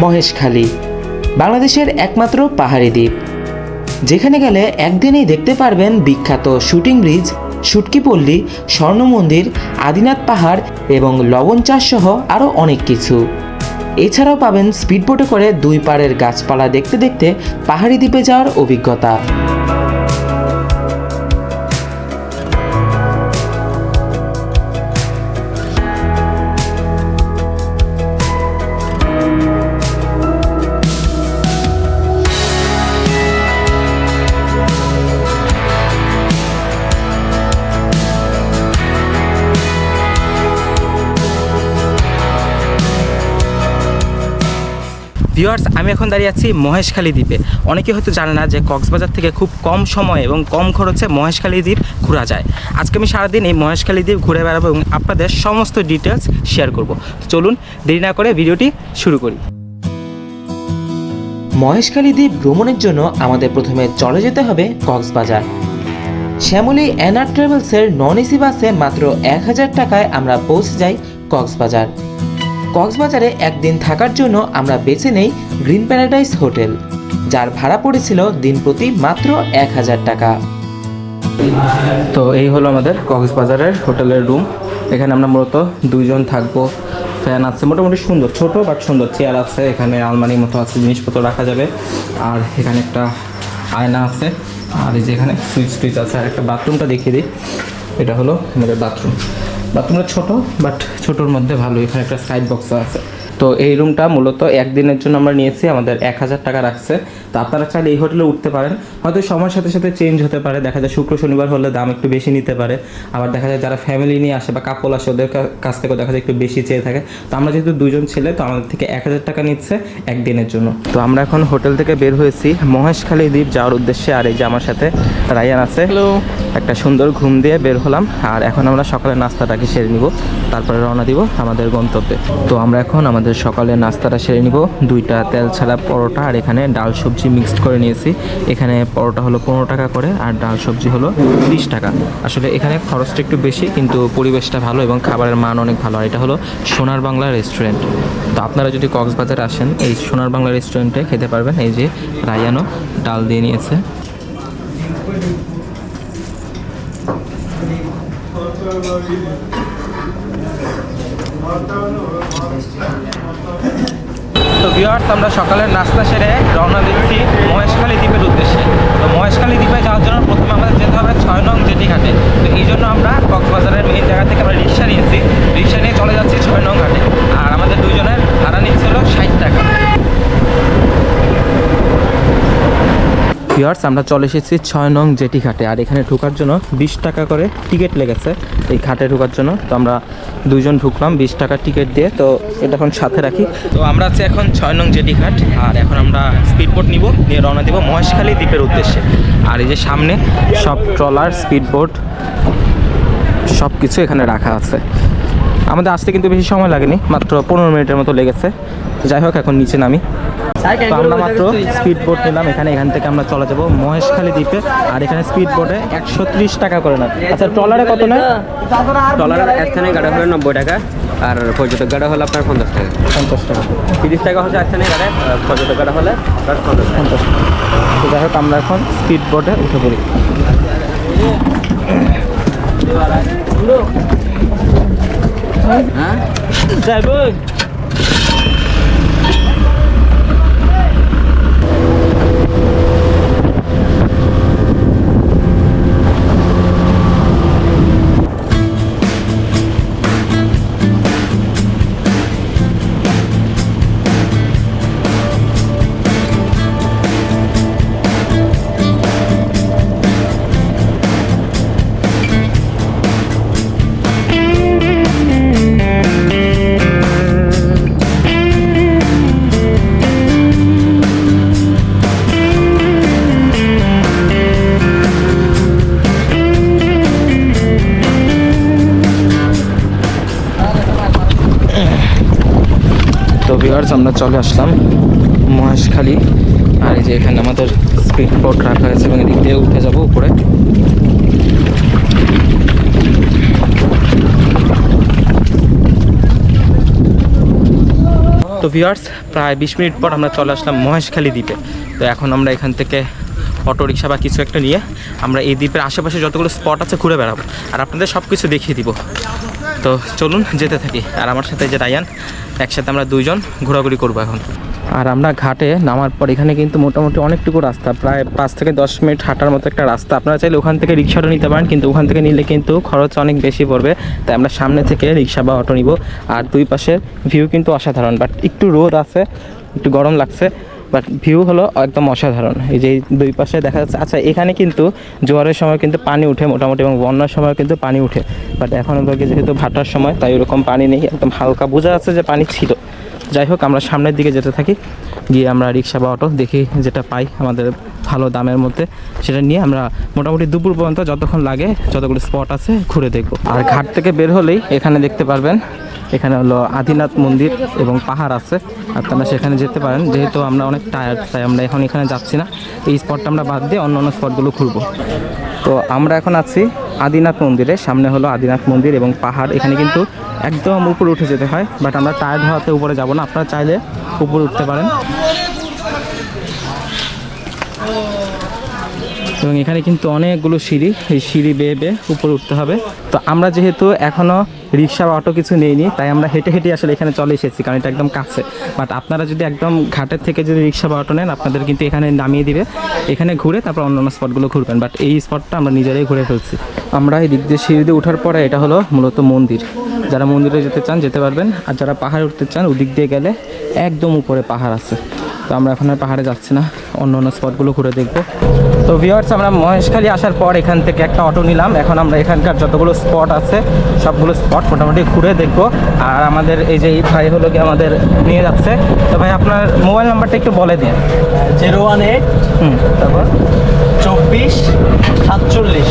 মহেশখালী বাংলাদেশের একমাত্র পাহাড়ি দ্বীপ। যেখানে গেলে একদিনেই দেখতে পারবেন বিখ্যাত শুটিং ব্রিজ সুটকিপল্লী স্বর্ণ মন্দির, আদিনাথ পাহাড় এবং লবণ চাষ সহ আরও অনেক কিছু। এছাড়াও পাবেন স্পিডবোটে করে দুই পাড়ের গাছপালা দেখতে দেখতে পাহাড়ি দ্বীপে যাওয়ার অভিজ্ঞতা। ভিউয়ার্স আমি এখন দাঁড়িয়ে আছি মহেশখালী দ্বীপে। অনেকে হয়তো জানে না যে কক্সবাজার থেকে খুব কম সময় এবং কম খরচে মহেশখালী দ্বীপ ঘোরা যায়। আজকে আমি সারাদিন এই মহেশখালী দ্বীপ ঘুরে বেড়াবো এবং আপনাদের সমস্ত ডিটেলস শেয়ার করব। চলুন, দেরি না করে ভিডিওটি শুরু করি। মহেশখালী দ্বীপ ভ্রমণের জন্য আমাদের প্রথমে চলে যেতে হবে কক্সবাজার। শ্যামলী এনআর ট্রাভেলসের নন এসি বাসে মাত্র এক হাজার টাকায় আমরা পৌঁছে যাই কক্সবাজার। কক্সবাজারে একদিন থাকার জন্য আমরা বেছে নেই গ্রিন প্যারাডাইস হোটেল, যার ভাড়া পড়েছিল দিন প্রতি মাত্র এক হাজার টাকা। তো এই হলো আমাদের কক্সবাজারের হোটেলের রুম। এখানে আমরা মূলত দুইজন থাকব। ফ্যান আছে, মোটামুটি সুন্দর, ছোট বাট সুন্দর। চেয়ার আছে, এখানে আলমারি মতো আছে, জিনিসপত্র রাখা যাবে। আর এখানে একটা আয়না আছে। আর এই যে এখানে সুইচ টুইচ আছে, আর একটা বাথরুমটা দেখিয়ে দিই। এটা হলো আমাদের বাথরুম। বাথরুমটা ছোট বাট ছোটোর মধ্যে ভালো। এখানে একটা সাইড বক্স আছে। তো এই রুমটা মূলত একদিনের জন্য আমরা নিয়েছি আমাদের এক হাজার টাকা রাখছে। তো আপনারা চাইলে এই হোটেলে উঠতে পারেন। হয়তো সময়ের সাথে সাথে চেঞ্জ হতে পারে। দেখা যায় শুক্র শনিবার হলে দাম একটু বেশি নিতে পারে। আবার দেখা যায় যারা ফ্যামিলি নিয়ে আসে বা কাপল আসে ওদের কাছ থেকেও দেখা যায় একটু বেশি চেয়ে থাকে। তো আমরা যেহেতু দুজন ছেলে তো আমাদের থেকে এক হাজার টাকা নিচ্ছে একদিনের জন্য। তো আমরা এখন হোটেল থেকে বের হয়েছি। মহেশখালী দ্বীপ যাওয়ার উদ্দেশ্যে আর এই যে আমার সাথে রায়ান আছে। হ্যালো একটা সুন্দর ঘুম দিয়ে বের হলাম। আর এখন আমরা সকালের নাস্তাটাকে সেরে নিব। তারপরে রওনা দিব আমাদের গন্তব্যে। তো আমরা এখন আমাদের সকালের নাস্তাটা সেরে নিব। দুইটা তেল ছাড়া পরোটা আর এখানে ডাল সবজি মিক্সড করে নিয়েছি। এখানে পরোটা হলো পনেরো টাকা করে আর ডাল সবজি হলো বিশ টাকা। আসলে এখানে খরচটা একটু বেশি, কিন্তু পরিবেশটা ভালো এবং খাবারের মান অনেক ভালো। আর এটা হলো সোনার বাংলা রেস্টুরেন্ট তো আপনারা যদি কক্সবাজার আসেন, এই সোনার বাংলা রেস্টুরেন্টে খেতে পারবেন। এই যে রায়ানো ডাল দিয়ে নিয়েছে। তো ভিউয়ার্স আমরা সকালের নাস্তা সেরে রওনা দিচ্ছি মহেশখালী দ্বীপের উদ্দেশ্যে। তো মহেশখালী দ্বীপে যাওয়ার জন্য প্রথমে আমাদের যেতে হবে ছয় নং জেটি ঘাটে। তো এই জন্য আমরা কক্সবাজারের মেইন জায়গা থেকে আমরা রিক্সা নিয়েছি রিক্সা নিয়ে চলে যাচ্ছি ছয় নং ঘাটে আর আমাদের দুজনের ভাড়া নিচ্ছিল ষাট টাকা ভিউয়ার্স আমরা চলে এসেছি ছয় নং জেটি ঘাটে। আর এখানে ঢোকার জন্য বিশ টাকা করে টিকিট লেগেছে এই ঘাটে ঢোকার জন্য। তো আমরা দুজন ঢুকলাম বিশ টাকার টিকিট দিয়ে। তো এটা এখন সাথে রাখি। তো আমরা আছি এখন ছয় নং জেটি ঘাট। আর এখন আমরা স্পিডবোট নিব, নিয়ে রওনা দিব মহেশখালী দ্বীপের উদ্দেশ্যে। আর এই যে সামনে সব ট্রলার স্পিডবোট সব কিছু এখানে রাখা আছে। আমাদের আসতে কিন্তু বেশি সময় লাগেনি মাত্র পনেরো মিনিটের মতো লেগেছে। যাই হোক এখন নিচে নামি। তো আমরা মাত্র স্পিড বোট নিলাম এখানে এখান থেকে আমরা চলে যাব মহেশখালী দ্বীপে আর এখানে স্পিড বোটে একশো ত্রিশ টাকা করে না আচ্ছা ট্রলারে কত নেয়? ডলার একখানে গাড়ি হলো নব্বই টাকা আর পর্যটক গাড়া হলো আপনার পঞ্চাশ টাকা। পঞ্চাশ টাকা। তিরিশ টাকা হচ্ছে একখানে গাড়া আর পর্যটক গাড়া হলে পঞ্চাশ টাকা। পঞ্চাশ টাকা। তো যাই হোক আমরা এখন স্পিড বোটে উঠে পড়ি। হ্যাঁ যাইব তো ভিউয়ার্স আমরা চলে আসলাম মহেশখালী। আর এই যে এখানে আমাদের স্পিড বোট রাখা আছে এবং এদিক দিয়ে উঠে যাব উপরে। তো ভিউয়ার্স প্রায় বিশ মিনিট পর আমরা চলে আসলাম মহেশখালী দ্বীপে। তো এখন আমরা এখান থেকে অটো রিক্সা বা কিছু একটা নিয়ে আমরা এই দ্বীপের আশেপাশে যতগুলো স্পট আছে ঘুরে বেড়াবো। আর আপনাদের সব কিছু দেখিয়ে দিব। তো চলুন যেতে থাকি। আর আমার সাথে যে রায়ান, একসাথে আমরা দুইজন ঘোরাঘুরি করব এখন। আর আমরা ঘাটে নামার পর এখানে কিন্তু মোটামুটি অনেকটুকু রাস্তা, প্রায় পাঁচ থেকে দশ মিনিট হাঁটার মতো একটা রাস্তা। আপনারা চাইলে ওখান থেকে রিক্সাটা নিতে পারেন, কিন্তু ওখান থেকে নিলে কিন্তু খরচ অনেক বেশি পড়বে। তাই আমরা সামনে থেকে রিক্সা বা অটো নিব। আর দুই পাশের ভিউ কিন্তু অসাধারণ বাট একটু রোদ আছে, একটু গরম লাগছে। বাট ভিউ হলো একদম অসাধারণ। এই যে দুই পাশে দেখা যাচ্ছে আচ্ছা এখানে কিন্তু জোয়ারের সময় কিন্তু পানি উঠে মোটামুটি এবং বন্যার সময় কিন্তু পানি উঠে। বাট এখন ওদেরকে যেহেতু ভাটার সময়, তাই ওরকম পানি নেই, একদম হালকা বোঝা যাচ্ছে যে পানি ছিল। যাই হোক, আমরা সামনের দিকে যেতে থাকি। গিয়ে আমরা রিক্সা বা অটো দেখি যেটা পাই আমাদের ভালো দামের মধ্যে। সেটা নিয়ে আমরা মোটামুটি দুপুর পর্যন্ত যতক্ষণ লাগে, যতগুলো স্পট আছে ঘুরে দেখব। আর ঘাট থেকে বের হলেই এখানে দেখতে পারবেন, এখানে হলো আদিনাথ মন্দির এবং পাহাড় আছে। আপনারা সেখানে যেতে পারেন, যেহেতু আমরা অনেক টায়ার্ড তাই আমরা এখন এখানে যাচ্ছি না। এই স্পটটা আমরা বাদ দিয়ে অন্য অন্য স্পটগুলো ঘুরবো। তো আমরা এখন আছি আদিনাথ মন্দিরে সামনে হলো আদিনাথ মন্দির এবং পাহাড়। এখানে কিন্তু একদম উপরে উঠে যেতে হয় বাট আমরা টায়ার্ড হওয়াতে উপরে যাব না। আপনারা চাইলে উপরে উঠতে পারেন। এবং এখানে কিন্তু অনেকগুলো সিঁড়ি, এই সিঁড়ি বেয়ে বেয়ে উপরে উঠতে হবে। তো আমরা যেহেতু এখনও রিক্সা বা অটো কিছু নেইনি, তাই আমরা হেঁটে হেঁটে আসলে এখানে চলে এসেছি, কারণ এটা একদম কাছে। বাট আপনারা যদি একদম ঘাটের থেকে যদি রিক্সা বা অটো নেন, আপনাদের কিন্তু এখানে নামিয়ে দিবে। এখানে ঘুরে তারপর অন্য অন্য স্পটগুলো ঘুরবেন। বাট এই স্পটটা আমরা নিজেরাই ঘুরে ফেলছি। আমরা এই দিক দিয়ে সিঁড়ি দিয়ে ওঠার পরে এটা হলো মূলত মন্দির। যারা মন্দিরে যেতে চান, যেতে পারবেন। আর যারা পাহাড়ে উঠতে চান, ওদিক দিয়ে গেলে একদম উপরে পাহাড় আছে। তো আমরা এখন আর পাহাড়ে যাচ্ছি না অন্য অন্য স্পটগুলো ঘুরে দেখব। তো ভিওয়ার্স আমরা মহেশখালী আসার পর এখান থেকে একটা অটো নিলাম। এখন আমরা এখানকার যতগুলো স্পট আছে সবগুলো স্পট মোটামুটি ঘুরে দেখব। আর আমাদের এই যে এই ভাই হলো কি আমাদের নিয়ে যাচ্ছে। তো ভাই আপনার মোবাইল নাম্বারটা একটু বলে দিন। জিরো ওয়ান এইট হুম। তারপর চব্বিশ সাতচল্লিশ।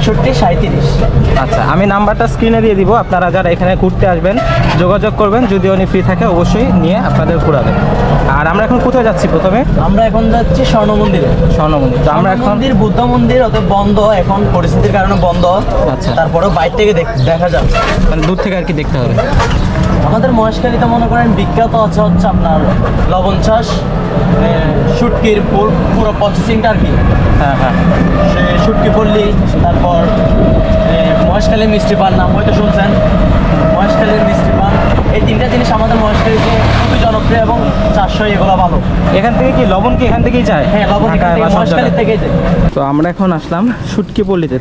একষট্টি সাঁত্রিশ আচ্ছা আমি নাম্বারটা স্ক্রিনে দিয়ে দিব। আপনারা যারা এখানে ঘুরতে আসবেন যোগাযোগ করবেন। যদি উনি ফ্রি থাকে অবশ্যই নিয়ে আপনাদের ঘুরাবেন। আর আমরা এখন কোথায় যাচ্ছি প্রথমে? আমরা এখন যাচ্ছি স্বর্ণ মন্দিরে। স্বর্ণ মন্দির। তো আমরা এখন মন্দির বুদ্ধ মন্দির অত বন্ধ এখন পরিস্থিতির কারণে বন্ধ। আচ্ছা। তারপরেও বাইরে থেকে দেখ- দেখা যাবে মানে দূর থেকে আর কি দেখতে হবে? আমাদের মহেশখালীতে মনে করেন বিখ্যাত আছে হচ্ছে আপনার লবণ চাষ। মানে শুটকির পুর- পুরো প্রসেসিংটা আর কি। হ্যাঁ হ্যাঁ। সে শুটকি পল্লী তারপর মহেশখালীর মিষ্টি পান নাম হয়তো শুনছেন। মহেশখালীর মিষ্টি পান। এই তিনটা জিনিস আমাদের মহেশখালীতে খুবই জনপ্রিয় এবং চারশো এগুলো ভালো। এখান থেকে কি লবণ কি এখান থেকেই যায়? হ্যাঁ লবণ এখান থেকে মহেশখালী থেকেই যায়। তো আমরা এখন আসলাম শুটকি পল্লীতে।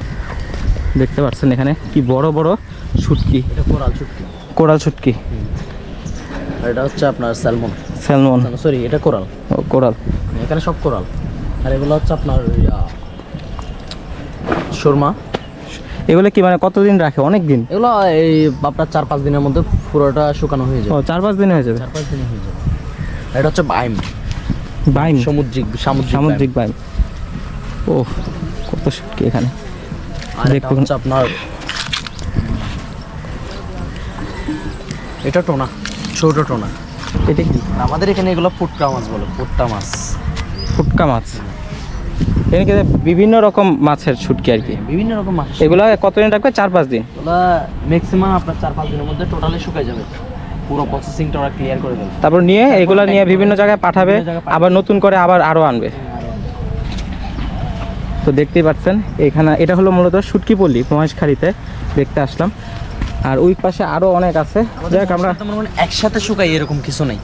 দেখতে পাচ্ছেন এখানে কি বড় বড় শুটকি। এটা কোরাল শুটকি। কোরাল শুটকি। এটা হচ্ছে আপনার স্যালমন। স্যালমন সরি এটা কোরাল। ও, কোরাল। এখানে সব কোরাল। আর এগুলো হচ্ছে আপনার সুরমা। এগুলো কি মানে কতদিন রাখে? অনেক দিন এগুলো এই আপনার চার পাঁচ দিনের মধ্যে পুরোটা শুকানো হয়ে ও যাবে। চার পাঁচ দিন হয়ে যাবে? চার পাঁচ দিনে হয়ে যাবে। এটা হচ্ছে বাইম। বাইম? সমুদ্রিক সামুদ্রিক সামুদ্রিক বাইম। ও কত শুটকি এখানে। দেখুন। হচ্ছে আপনার এটা টোনা ছোট টোনা। এটা কি? আমাদের এখানে এগুলো ফুটকা মাছ বলে ফুটকা মাছ। ফুটকা মাছ? এখানে বিভিন্ন রকম মাছের শুটকি আর কি। বিভিন্ন রকম মাছ এগুলো কতদিন রাখবে চার পাঁচ দিন। এগুলো ম্যাক্সিমাম আপনার চার পাঁচ দিনের মধ্যে টোটালি শুকায় যাবে। পুরো প্রসেসিংটা ওরা ক্লিয়ার করে দেবে। তারপর নিয়ে এগুলো নিয়ে বিভিন্ন জায়গায় পাঠাবে। আবার নতুন করে আবার আরও আনবে। তো দেখতেই পাচ্ছেন এখানে এটা হলো মূলত শুটকি পল্লী মহেশখালীতে দেখতে আসলাম। আর ওই পাশে আরও অনেক আছে। যাই হোক আমরা মনে করেন একসাথে শুকাই এরকম কিছু নাই।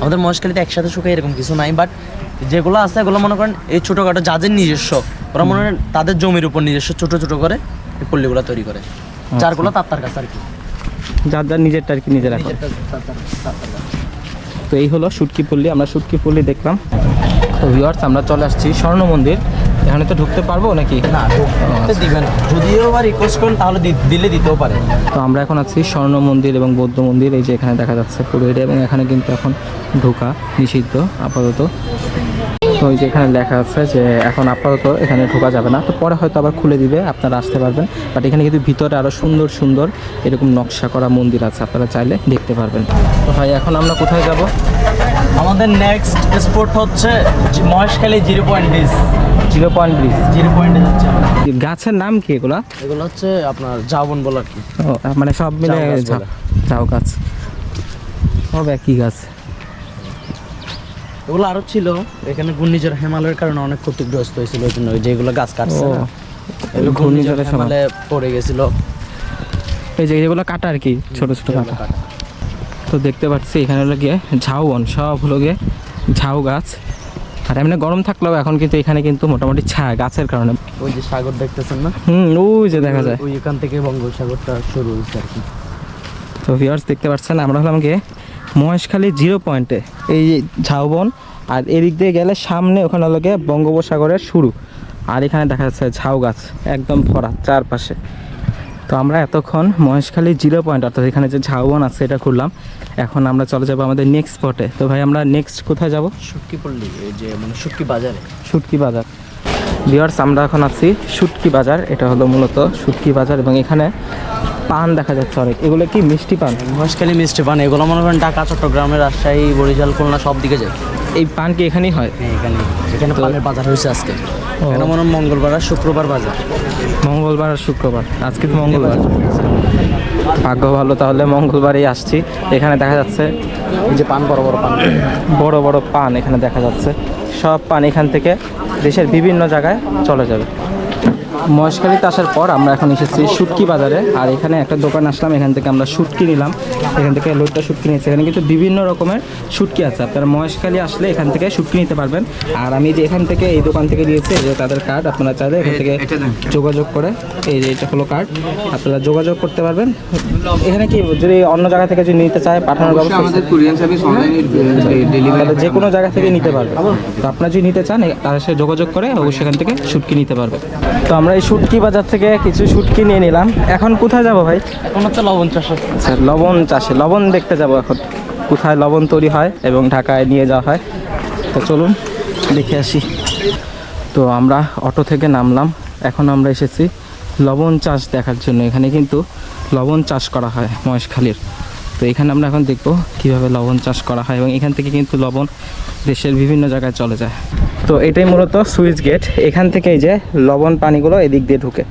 আমাদের মহেশখালীতে একসাথে শুকাই এরকম কিছু নাই বাট যেগুলো আছে এগুলো মনে করেন এই ছোটোখাটো যাদের নিজস্ব ওরা মনে করেন তাদের জমির উপর নিজস্ব ছোট ছোট করে এই পল্লীগুলো তৈরি করে। চারগুলো তার তার কাছে আর কি। যার যার নিজেরটা আর কি নিজের কাছে। তো এই হলো শুটকি পল্লী আমরা শুটকি পল্লী দেখলাম। তো ভিউয়ার্স আমরা চলে আসছি স্বর্ণ মন্দির। এখানে তো ঢুকতে পারব নাকি? না ঢুকতে দিবেন। যদিও বা রিকোয়েস্ট করেন তাহলে দিলে দিতেও পারে। তো আমরা এখন আছি স্বর্ণ মন্দির এবং বৌদ্ধ মন্দির এই যে এখানে দেখা যাচ্ছে পুরো এটা এবং এখানে কিন্তু এখন ঢোকা নিষিদ্ধ আপাতত। তো ওই যে এখানে লেখা আছে যে এখন আপাতত এখানে ঢোকা যাবে না। তো পরে হয়তো আবার খুলে দিবে আপনারা আসতে পারবেন। বাট এখানে কিন্তু ভিতরে আরও সুন্দর সুন্দর এরকম নকশা করা মন্দির আছে আপনারা চাইলে দেখতে পারবেন। তো ভাই এখন আমরা কোথায় যাব? আমাদের নেক্সট স্পট হচ্ছে Maheshkhali zero point beach zero point bridge zero পয়েন্টে আমরা। গাছের নাম কি এগুলা? এগুলো হচ্ছে আপনার জাবন বলে আর কি। মানে সব মিলে ঝাউ গাছ সব একই গাছ। এগুলো আরও ছিল। এখানে ঘূর্ণিঝড় হিমালয়ের কারণে অনেক ক্ষতিগ্রস্ত হয়েছিল। ওই জন্য যেগুলো গাছ কাটছে এগুলো ঘূর্ণিঝড়ের। হিমালয়ে পড়ে গেছিল। এই যে যেগুলো কাটা আর কি ছোট ছোট কাটা। তো দেখতে পাচ্ছি এখানে হলো গিয়ে ঝাউবন সব হলো গিয়ে ঝাউ গাছ। আর এমনি গরম থাকলেও এখন কিন্তু এখানে কিন্তু মোটামুটি ছায়া গাছের কারণে। ওই যে সাগর দেখতেছেন না? হুম ওই যে দেখা যায়। ওই এখান থেকে বঙ্গোপসাগরটা শুরু হয়েছে আর কি। তো ভিউয়ার্স দেখতে পাচ্ছেন আমরা হলাম গিয়ে মহেশখালী জিরো পয়েন্টে এই ঝাউবন আর এদিক দিয়ে গেলে সামনে ওখানে হলো গিয়ে বঙ্গোপসাগরের শুরু। আর এখানে দেখা যাচ্ছে ঝাউ গাছ একদম ভরা চারপাশে। তো আমরা এতক্ষণ মহেশখালী জিরো পয়েন্ট অর্থাৎ এখানে যে ঝাউবন আছে এটা খুললাম। এখন আমরা চলে যাব আমাদের নেক্সট স্পটে তো ভাই আমরা নেক্সট কোথায় যাব? শুটকি পল্লী এই যে মানে সুটকি বাজারে। সুটকি বাজার। বিয়ার্স আমরা এখন আছি সুটকি বাজার। এটা হলো মূলত সুটকি বাজার এবং এখানে পান দেখা যাচ্ছে অনেক। এগুলো কি মিষ্টি পান? মহেশখালী মিষ্টি পান। এগুলো মনে করেন ঢাকা চট্টগ্রামের রাজশাহী বরিশাল খুলনা সব দিকে যায়। এই পান কি এখানেই হয়? হ্যাঁ এখানে এখানে পানের বাজার হয়েছে আজকে। এখানে মনে মঙ্গলবার আর শুক্রবার বাজার। মঙ্গলবার আর শুক্রবার। আজকে তো মঙ্গলবার। ভাগ্য ভালো তাহলে মঙ্গলবারই আসছি। এখানে দেখা যাচ্ছে এই যে পান বড় বড় পান। বড় বড় পান এখানে দেখা যাচ্ছে। সব পান এখান থেকে দেশের বিভিন্ন জায়গায় চলে যাবে। মহেশখালীতে আসার পর আমরা এখন এসেছি শুটকি বাজারে। আর এখানে একটা দোকান আসলাম এখান থেকে আমরা শুটকি নিলাম। এখান থেকে লোটটা শুটকি নিয়েছি। এখানে কিন্তু বিভিন্ন রকমের শুটকি আছে। আপনারা মহেশখালী আসলে এখান থেকে শুটকি নিতে পারবেন। আর আমি যে এখান থেকে এই দোকান থেকে নিয়েছি যে তাদের কার্ড আপনারা চাইলে এখান থেকে যোগাযোগ করে এই যে এটা হলো কার্ড আপনারা যোগাযোগ করতে পারবেন। এখানে কি যদি অন্য জায়গা থেকে যদি নিতে চায় পাঠানোর ব্যবস্থা আমাদের সার্ভিস অনলাইনে যে কোনো জায়গা থেকে নিতে পারবে তো আপনারা যদি নিতে চান তাদের সাথে যোগাযোগ করে অবশ্যই সেখান থেকে শুটকি নিতে পারবে। তো আমরা এই শুটকি বাজার থেকে কিছু শুটকি নিয়ে নিলাম। এখন কোথায় যাব ভাই? এখন হচ্ছে লবণ চাষ আচ্ছা লবণ চাষে লবণ দেখতে যাব এখন। কোথায় লবণ তৈরি হয় এবং ঢাকায় নিয়ে যাওয়া হয়। তো চলুন দেখে আসি। তো আমরা অটো থেকে নামলাম। এখন আমরা এসেছি লবণ চাষ দেখার জন্য। এখানে কিন্তু লবণ চাষ করা হয় মহেশখালীর। তো এখানে আমরা এখন দেখব কীভাবে লবণ চাষ করা হয় এবং এখান থেকে কিন্তু লবণ দেশের বিভিন্ন জায়গায় চলে যায়। তো এটাই মূলত সুইচ গেট। এখান থেকে এই যে লবণ পানিগুলো এদিক দিয়ে ঢুকে।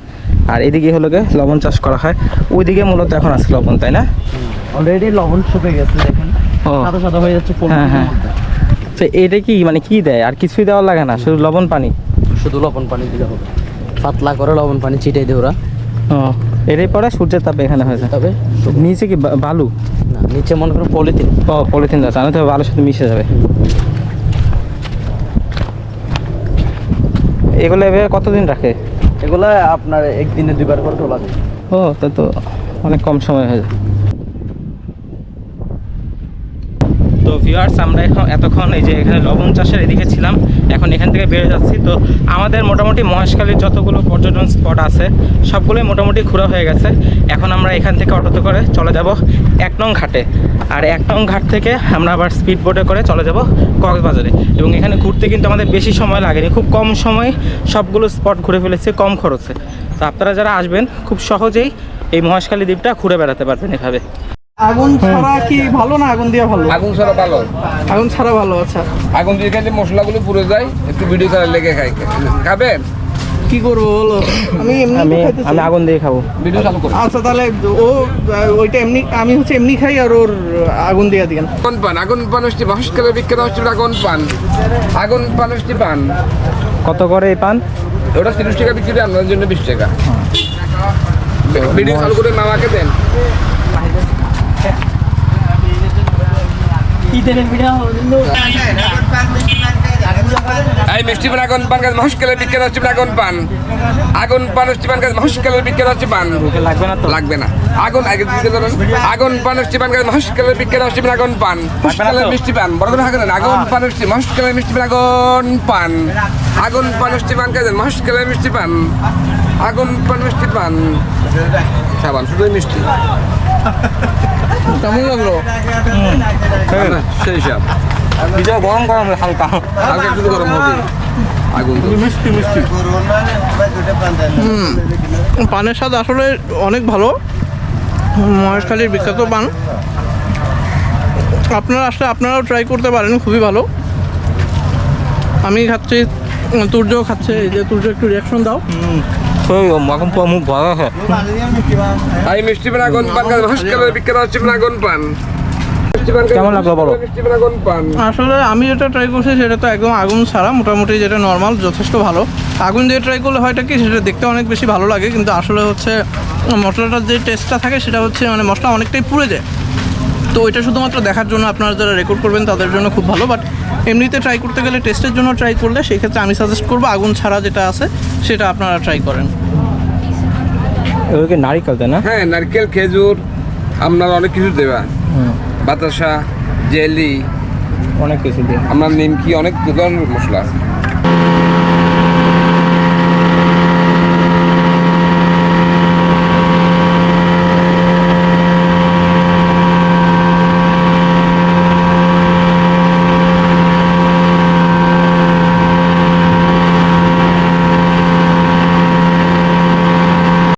আর এদিকে হলো গিয়ে লবণ চাষ করা হয়। ওইদিকে মূলত এখন আছে লবণ তাই না? অলরেডি লবণ শুকে গেছে দেখেন। সাদা সাদা হয়ে যাচ্ছে হ্যাঁ, হ্যাঁ। তো এটা কি মানে কি দেয়? আর কিছুই দেওয়া লাগে না শুধু লবণ পানি? শুধু লবণ পানি দিলে হবে। পাতলা করে লবণ পানি ছিটাই দিয়ে ওরা। ও এটাই পরে সূর্যের তাপে এখানে হয়েছে। তবে নিচে কি বালু? না নিচে মনে করো পলিথিন। ও পলিথিন আছে আমি তো বালুর সাথে মিশে যাবে। এগুলো এভাবে কতদিন রাখে? এগুলো আপনার একদিনে দুবার করে তোলা যায়। ও তা তো অনেক কম সময় হয়ে যায়। তো ভিউয়ার্স আমরা এখন এতক্ষণ এই যে এখানে লবণ চাষের এদিকে ছিলাম, এখন এখান থেকে বেড়ে যাচ্ছি। তো আমাদের মোটামুটি মহেশখালীর যতগুলো পর্যটন স্পট আছে, সবগুলোই মোটামুটি ঘোরা হয়ে গেছে। এখন আমরা এখান থেকে অটোতে করে চলে যাব এক নং ঘাটে। আর এক নং ঘাট থেকে আমরা আবার স্পিড বোটে করে চলে যাব কক্সবাজারে। এবং এখানে ঘুরতে কিন্তু আমাদের বেশি সময় লাগেনি, খুব কম সময়ে সবগুলো স্পট ঘুরে ফেলেছে, কম খরচে। তো আপনারা যারা আসবেন, খুব সহজেই এই মহেশখালী দ্বীপটা ঘুরে বেড়াতে পারবেন এভাবে। আগুন ছাড়া কি ভালো না আগুন দিয়ে ভালো? আগুন ছাড়া ভালো। আগুন ছাড়া ভালো আচ্ছা। আগুন দিয়ে খেলে মশলাগুলো পুড়ে যায় একটু ভিডিও করা লেগে খাই। খাবেন কি করব বলো? আমি এমনি আমি আমি আগুন দিয়ে খাব। ভিডিও চালু করো। আচ্ছা তাহলে ও ওইটা এমনি আমি হচ্ছে এমনি খাই আর ওর আগুন দিয়ে দিন আগুন পান আগুন পান হচ্ছে মহেশখালের বিখ্যাত হচ্ছে আগুন পান। আগুন পান হচ্ছে পান। কত করে এই পান? ওটা তিরিশ টাকা বিক্রি আপনাদের জন্য বিশ টাকা। ভিডিও চালু করে মামাকে দেন। এই মিষ্টি পান আগুন পান গাছ মহেশখালের বিখ্যাত হচ্ছে আগুন পান। আগুন পান হচ্ছে পান গাছ মহেশখালের বিখ্যাত হচ্ছে পান। লাগবে না তো? লাগবে না। আগুন আগে দিতে ধরুন আগুন পান হচ্ছে পান গাছ মহেশখালের বিখ্যাত হচ্ছে আগুন পান। মহেশখালের মিষ্টি পান বড় করে হাঁকেন আগুন পান হচ্ছে মহেশখালের মিষ্টি পান আগুন পান। আগুন পান হচ্ছে পান গাছ মহেশখালের মিষ্টি পান। আগুন পান মিষ্টি পান। সাবান শুধুই মিষ্টি। কেমন লাগল? সেই সব ভিডিও গরম গরম হালকা। হালকা একটু গরম হবে আগুন তো। পানের স্বাদ আসলে অনেক ভালো। মহেশখালীর বিখ্যাত পান। আপনারা আসলে আপনারাও ট্রাই করতে পারেন খুবই ভালো। আমি খাচ্ছি তুর্য খাচ্ছে। এই যে তুর্য একটু রিয়াকশন দাও। সেই এখন পুরো মুখ আছে। এই মিষ্টি পান আগুন পান গাছ বিখ্যাত হচ্ছে পান। আগুন পান কেমন লাগল বলো? পান পান। আসলে আমি যেটা ট্রাই করছি সেটা তো একদম আগুন ছাড়া মোটামুটি যেটা নর্মাল যথেষ্ট ভালো। আগুন দিয়ে ট্রাই করলে হয়টা কি সেটা দেখতে অনেক বেশি ভালো লাগে কিন্তু আসলে হচ্ছে মশলাটার যে টেস্টটা থাকে সেটা হচ্ছে মানে মশলা অনেকটাই পুড়ে যায়। তো ওইটা শুধুমাত্র দেখার জন্য আপনারা যারা রেকর্ড করবেন তাদের জন্য খুব ভালো বাট এমনিতে ট্রাই করতে গেলে টেস্টের জন্য ট্রাই করলে সেই ক্ষেত্রে আমি সাজেস্ট করব আগুন ছাড়া যেটা আছে সেটা আপনারা ট্রাই করেন। ওকে নারকেল নারিকেল তাই না? হ্যাঁ নারকেল খেজুর আপনার অনেক কিছু দেবা। বাতাসা জেলি অনেক কিছু দিয়ে। আমরা নিমকি অনেক ধরনের মশলা আছে।